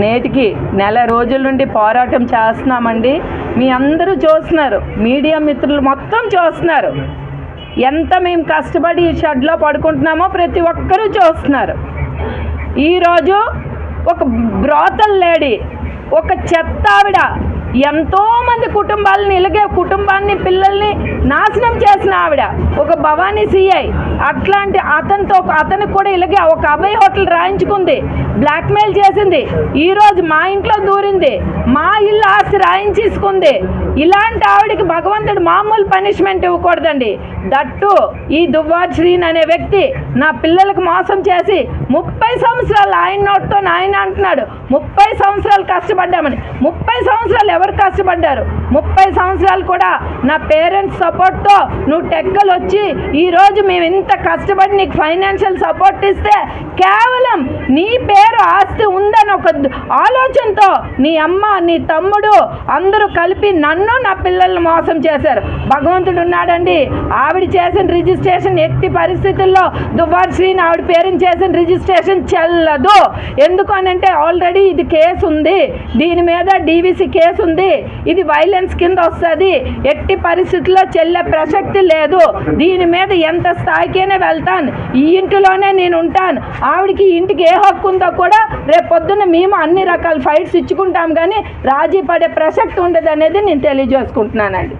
నేటికి నెల రోజుల నుండి పోరాటం చేస్తున్నామండి. మీ అందరూ చూస్తున్నారు. మీడియా మిత్రులు మొత్తం చూస్తున్నారు. ఎంత మేము కష్టపడి ఈ షెడ్లో పడుకుంటున్నామో ప్రతి ఒక్కరూ చూస్తున్నారు. ఈరోజు ఒక బ్రోతల్ లేడీ ఒక చెత్త ఆవిడ ఎంతోమంది కుటుంబాలని ఇలాగే కుటుంబాన్ని పిల్లల్ని నాశనం చేసిన ఆవిడ. ఒక భవానీ సిఐ. అట్లాంటి అతనితో అతనికి కూడా ఇలాగే ఒక అభయ హోటల్ రాయించుకుంది. బ్లాక్మెయిల్ చేసింది. ఈరోజు మా ఇంట్లో దూరింది. మా ఇల్లు ఆస్తి రాయించేసుకుంది. ఇలాంటి ఆవిడకి భగవంతుడు మామూలు పనిష్మెంట్ ఇవ్వకూడదండి. దట్టు ఈ దువ్వాశ్రీన్ అనే వ్యక్తి నా పిల్లలకు మోసం చేసి ముప్పై సంవత్సరాలు ఆయన నోటితో ఆయన అంటున్నాడు. ముప్పై సంవత్సరాలు కష్టపడ్డామని. ముప్పై సంవత్సరాలు ఎవరు కష్టపడ్డారు? ముప్పై సంవత్సరాలు కూడా నా పేరెంట్స్ సపోర్ట్తో నువ్వు టెక్కలు వచ్చి ఈరోజు మేము ఇంత కష్టపడి నీకు ఫైనాన్షియల్ సపోర్ట్ ఇస్తే కేవలం నీ పేరు ఆస్తి ఉందని ఒక ఆలోచనతో నీ అమ్మ నీ తమ్ముడు అందరూ కలిపి నన్ను నా పిల్లల్ని మోసం చేశారు. భగవంతుడు ఉన్నాడండి. ఆవిడ చేసిన రిజిస్ట్రేషన్ ఎట్టి పరిస్థితుల్లో దువ్వార్ శ్రీని ఆవిడ పేరుని చేసిన రిజిస్ట్రేషన్ చెల్లదు. ఎందుకు ఆల్రెడీ ఇది కేసు ఉంది. దీని మీద డీవీసీ కేసు ఉంది. ఇది వైలెన్స్ కింద వస్తుంది. ఎట్టి పరిస్థితుల్లో వెళ్ళే ప్రసక్తి లేదు. దీని మీద ఎంత స్థాయికైనా వెళ్తాను. ఈ ఇంటిలోనే నేను ఉంటాను. ఆవిడకి ఇంటికి ఏ హక్కు ఉందో కూడా రేపు పొద్దున్న మేము అన్ని రకాల ఫైట్స్ ఇచ్చుకుంటాం కానీ రాజీ పడే ప్రసక్తి ఉండదు అనేది నేను తెలియజేసుకుంటున్నానండి.